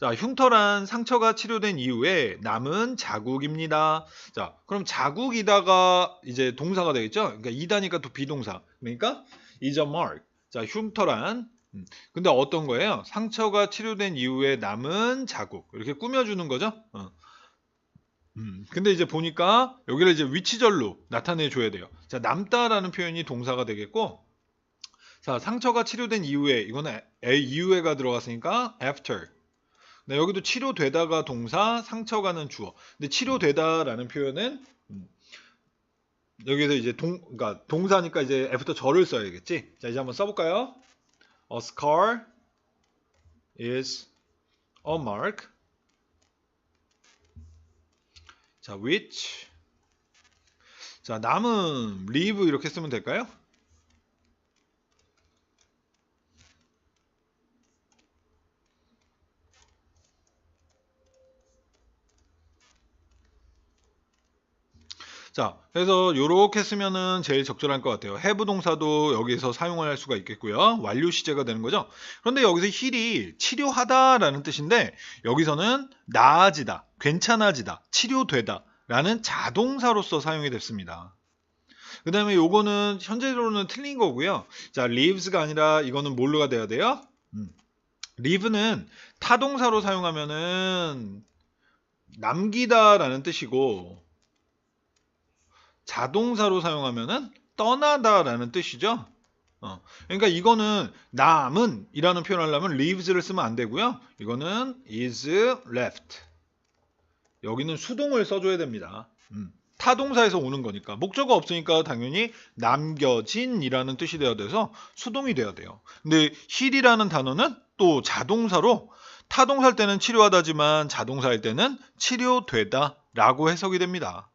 자, 흉터란 상처가 치료된 이후에 남은 자국입니다. 자, 그럼 자국이다가 이제 동사가 되겠죠? 그러니까 이다니까 또 비동사. 그러니까 is a mark. 자, 흉터란 음, 근데 어떤 거예요? 상처가 치료된 이후에 남은 자국. 이렇게 꾸며주는 거죠? 어. 음, 근데 이제 보니까 여기를 이제 위치절로 나타내 줘야 돼요. 자, 남다라는 표현이 동사가 되겠고, 자, 상처가 치료된 이후에, 이거는 A 이후에가 들어갔으니까 after. 네, 여기도 치료되다가 동사, 상처가는 주어. 근데 치료되다라는 표현은 음, 여기서 이제 동, 그러니까 동사니까 이제 after 절을 써야겠지. 자, 이제 한번 써볼까요? A scar is a mark. 자, which. 자, 남은 leave 이렇게 쓰면 될까요? 자, 그래서 이렇게 쓰면은 제일 적절할 것 같아요. have 동사도 여기서 사용을 할 수가 있겠고요. 완료 시제가 되는 거죠. 그런데 여기서 힐이 치료하다라는 뜻인데 여기서는 나아지다, 괜찮아지다, 치료되다 라는 자동사로서 사용이 됐습니다. 그 다음에 요거는 현재로는 틀린 거고요. 자, lives가 아니라 이거는 뭘로가 돼야 돼요? 음. live는 타동사로 사용하면은 남기다라는 뜻이고 자동사로 사용하면은 떠나다라는 뜻이죠. 어, 그러니까 이거는 남은 이라는 표현을 하려면 leaves를 쓰면 안 되고요. 이거는 is left. 여기는 수동을 써줘야 됩니다. 음, 타동사에서 오는 거니까 목적어 없으니까 당연히 남겨진이라는 뜻이 되어야 돼서 수동이 돼야 돼요. 근데 힐이라는 단어는 또 자동사로 타동사일 때는 치료하다지만 자동사일 때는 치료되다 라고 해석이 됩니다.